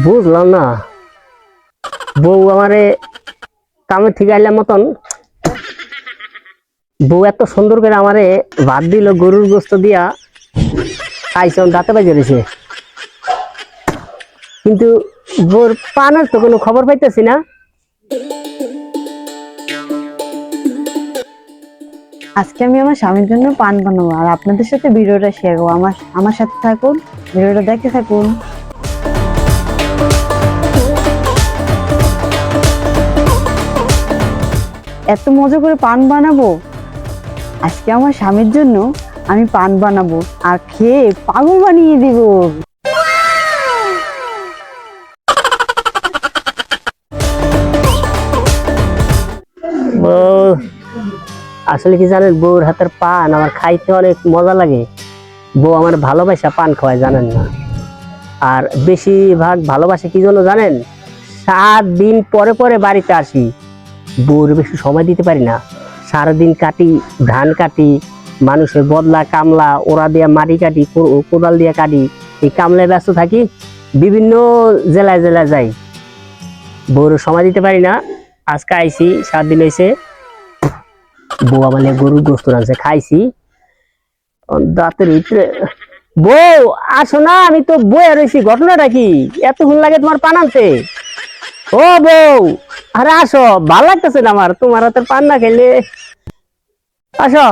বুঝলাম না। বউ আমারে কামে থেকে মতন। বউ এত সুন্দর করে আমারে ভাত দিল, গরুর গোস্ত দিয়া, খাইছে দাঁতে বাজে রয়েছে কিন্তু বউর পানের তো কোনো খবর পাইতেছি না। আজকে আমি আমার স্বামীর জন্য পান বানাবো, আর আপনাদের সাথে ভিডিওটা শেয়ার করব। আমার আমার সাথে থাকুন, ভিডিওটা দেখে থাকুন। এত মজা করে পান বানাবো? আজকে আমার স্বামীর জন্য আমি পান বানাবো আর খেয়ে পাগল বানিয়ে দিব। আসলে কি জানেন, বউর হাতের পান আমার খাইতে অনেক মজা লাগে। বউ আমার ভালোবাসা পান খাওয়ায়, জানেন না। আর বেশিরভাগ ভালোবাসা কি জন্য জানেন? সাত দিন পরে পরে বাড়িতে আসি। বউর বেশি সময় দিতে পারি না। সারাদিন কাটি, ধান কাটি, মানুষের বদলা, কামলা ওরা দিয়া মাটি কাটি কোদাল দিয়ে কাটি, এই কামলায় ব্যস্ত থাকি, বিভিন্ন জেলায় জেলায় যাই। বউর সময় দিতে পারি না। আজকে আইছি সাত দিন হয়েছে বউ আমার গরুর গোস্ত রাঁধছে, খাইছি। দাঁতের ভিতরে বউ, আসো না, আমি তো বয়ে রয়েছি ঘটনাটা কি? এতক্ষণ লাগে তোমার পান আনতে। ও বউ আরে আসো ভালো লাগতেছে না আমার। তোমার হাতের পান না খেলে। আসো।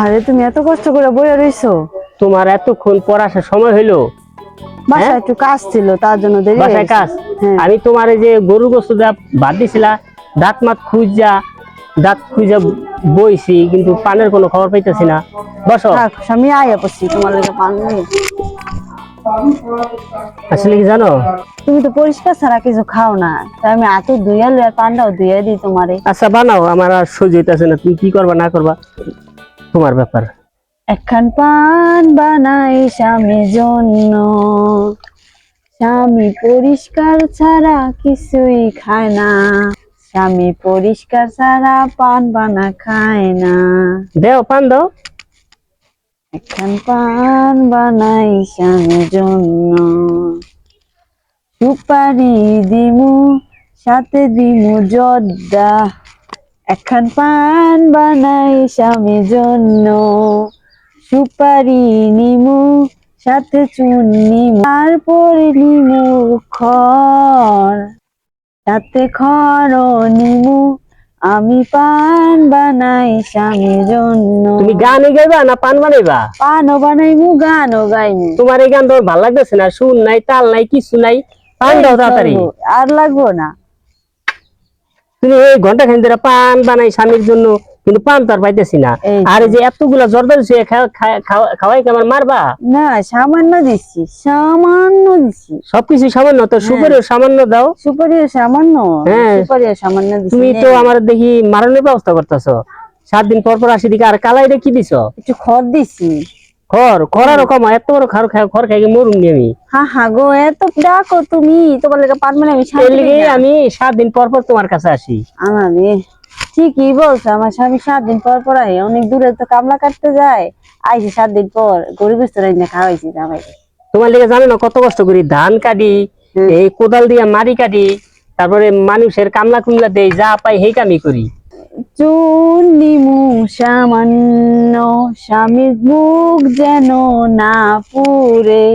আরে তুমি এত কষ্ট করে বইয়া রইছো। তোমার এতক্ষণ আসার সময় হইল। বাসায়? একটু কাজ ছিল তার জন্য দেরি বাসায়। কাজ? হ্যাঁ। আমি তোমার এই যে গরু গোস্ত দেয়া বাদ দিছিলা দাঁত মাত খুঁজা দাঁত খুঁজা বইছি কিন্তু পানের কোনো খবর পাইতেছি না। বসো। থাক স্বামী আয়া পড়ছি তোমার লেগে পান নিয়ে আসলে কি জানো? তুমি তো পরিষ্কার ছাড়া কিছু খাও না। তাই আমি এত ধুইয়া লই আর পানটাও ধুইয়া দিই তোমারে। আচ্ছা বানাও আমার আর সহ্য হইতেছে না। তুমি কি করবা না করবা? তোমার ব্যাপার। একখান পান বানাই স্বামীর জন্য। স্বামী পরিষ্কার ছাড়া কিছুই খায় না। স্বামী পরিষ্কার ছাড়া পান বানা খায় না। দেও পান দাও। একখান পান বানাই স্বামীর জন্য। সুপারি দিমু, সাথে দিমু জর্দা। একখান পান বানাই স্বামীর জন্য। সুপারি নিমু, সাথে চুন্নি তারপরে নিমু খড়। সাথে খড় নিমু আমি পান বানাই স্বামীর জন্য। তুমি গানে গাইবা না পান বানাইবা? পানও বানাইমু গানও গাইমু। তোমার এই গান তোমার ভালো লাগতেছে না? সুর নাই তাল নাই কিছু নাই। পান দাও তাড়াতাড়ি। আর লাগবো না। তুমি এই ঘণ্টা খান ধরে পান বানাই স্বামীর জন্য। কিন্তু পান তো আর পাইতেছি না। আর যে। এতগুলা জর্দার শুয়ে খাওয়াই কি আমার মারবা? না সামান্য দিচ্ছি সামান্য দিচ্ছি সবকিছু সামান্য তো সুপারিও সামান্য দাও। সুপারিও সামান্য হ্যাঁ। সুপারিও সামান্য দিচ্ছি তুমি তো আমার দেখি মারণের ব্যবস্থা করতেছো। সাত দিন পর পর আসি দিকে আর কালাইরে কি দিছো? একটু খড় দিছি। খর খরার কম এত বড় খর খাই খর খাই মরুন নি আমি। হা হা গো এত ডাকো তুমি তোমার লেগে আমি পাই না। আমি সাত দিন পর পর তোমার কাছে আসি। আমার ঠিকই বলছো আমার স্বামী সাত দিন পর পর অনেক দূরে তো কামলা কাটতে যায়। আইসি সাত দিন পর গরিব রাইনা খাওয়াইছি জামাই। তোমার লিগে জানো না কত কষ্ট করি ধান কাটি এই কোদাল দিয়ে মারি কাটি তারপরে মানুষের কামলা কুমলা দেই যা পাই সেই কামই করি। চুন্নিমু সামান্য স্বামীর মুখ যেন না পুরে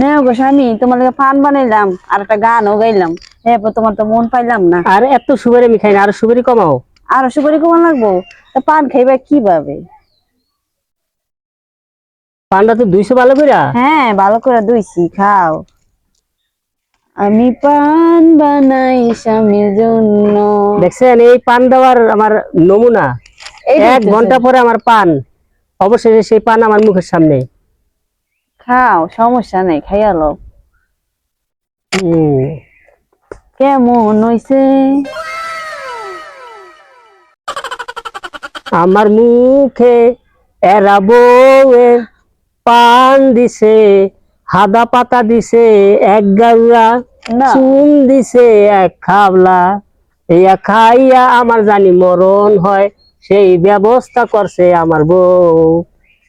নেও গো স্বামী তোমার লাগে পান বানাইলাম আর একটা গানও গাইলাম। এরপর তোমার তো মন পাইলাম না। আর এত সুপারি আমি খাই না আর সুপারি কমাও। আর সুপারি কমান লাগবো? তা পান খাইবা কীভাবে? পান্ডা তো দুইশো ভালো কইরা? হ্যাঁ ভালো করে দুইছি খাও। আমি পান বানাই স্বামীর জন্য। দেখছেন এই পান দেওয়ার আমার নমুনা। এক। ঘণ্টা পরে আমার পান। অবশেষে সেই পান আমার মুখের সামনে। খাও সমস্যা নেই খাইয়া লো হুম। কেমন হইছে? আমার মুখে এরা বউয়ে পান দিছে হাদা পাতা দিছে এক গাউরা চুন দিছে এক খাবলা। ইয়া খাইয়া আমার জানি মরণ হয় সেই ব্যবস্থা করছে আমার বউ।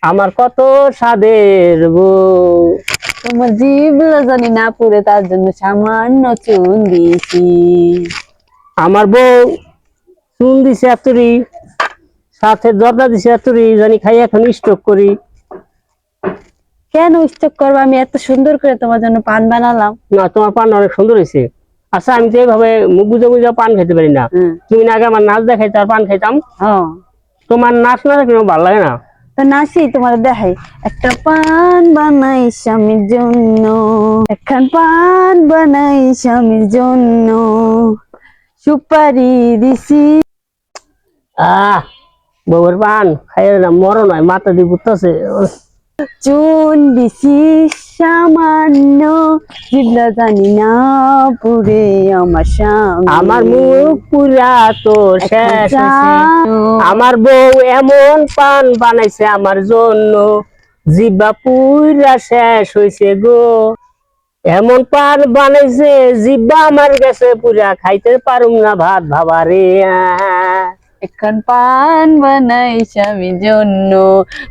আমার কত স্বাদের বউ। তোমার জিভলা জানি না পুরে তার জন্য সামান্য চুন দিছি আমার বউ চুন দিছে এতরি সাথে জর্দা দিছে এতরি জানি খাই এখন স্টক করি। কেন স্টক করব? আমি এত সুন্দর করে তোমার জন্য পান বানালাম। না তোমার পান অনেক সুন্দর হয়েছে। আচ্ছা আমি তো এইভাবে মুখ বুঝে বুঝে পান খেতে পারি না। তুমি না আগে আমার নাচ দেখাই তার পান খাইতাম। তোমার নাচ না দেখলে ভালো লাগে না। তো নাচি তোমার দেখাই। একটা পান বানাই স্বামীর জন্য। একখান পান বানাই স্বামীর জন্য। সুপারি দিছি। আহ বউয়ের পান খাইয়ে না মরো নয় মাথা দিয়ে ঘুরতেছে। চুন দিছি সামান্য জিবলা জানি না পুরে আমার স্বামী আমার মুখ পুরা তোর শেষ আমার বউ এমন পান বানাইছে আমার জন্য জিব্বা পুরা শেষ হয়েছে গো। এমন পান বানাইছে জিব্বা আমার গেছে পুরা খাইতে পারুম না ভাত ভাবারে। এখন পান বানাই স্বামীর জন্য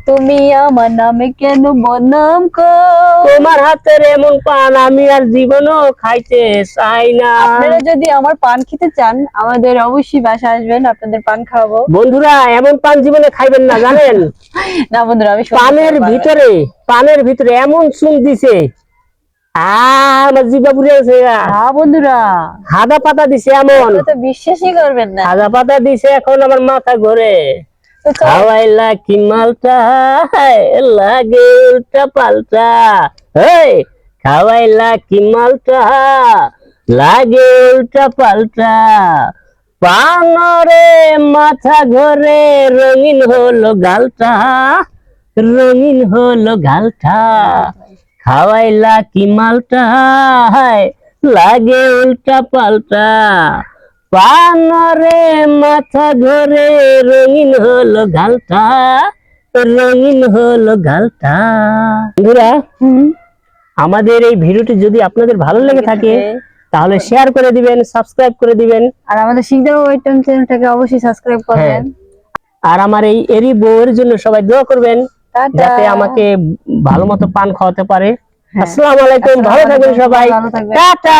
তুমি আমার নামে কেন বদনাম তোমার হাতের এমন পান আমি আর জীবনও খাইতে চাই না আপনারা যদি আমার পান খেতে চান আমাদের অবশ্যই বাসা আসবেন আপনাদের পান খাওয়াবো বন্ধুরা এমন পান জীবনে খাইবেন না জানেন না বন্ধুরা আমি পানের ভিতরে পানের ভিতরে এমন চুন দিছে আমার জিব্বা পুড়ে গেছে হ্যাঁ বন্ধুরা। হাদা পাতা দিছে এমন। আপনারা তো বিশ্বাসই করবেন না। হাদা পাতা দিছে এখন আমার মাথা ঘরে। তো খাওয়াইলা কি মালটা লাগে উল্টা পাল্টা। খাওয়াইলা কি মালটা লাগে উল্টা পাল্টা। পানরে মাথা ঘরে রঙিন হলো গালটা রঙিন হলো গালটা। খাওয়াইলা কি মালটা? হায়, লাগে উল্টা পাল্টা। পানরে মাথা ঘরে রঙিন হলো গালটা রঙিন হলো গালটা বন্ধুরা আমাদের এই ভিডিওটি যদি আপনাদের ভালো লেগে থাকে তাহলে শেয়ার করে দিবেন সাবস্ক্রাইব করে দিবেন। আর আমাদের শিখদার ওয়েটন চ্যানেলটাকে অবশ্যই সাবস্ক্রাইব করবেন। আর আমার এই এরি বউয়ের জন্য সবাই দোয়া করবেন। যাতে আমাকে ভালো মতো পান খাওয়াতে পারে। হ্যাঁ। আসসালামু আলাইকুম ভালো থাকবেন সবাই। টাটা!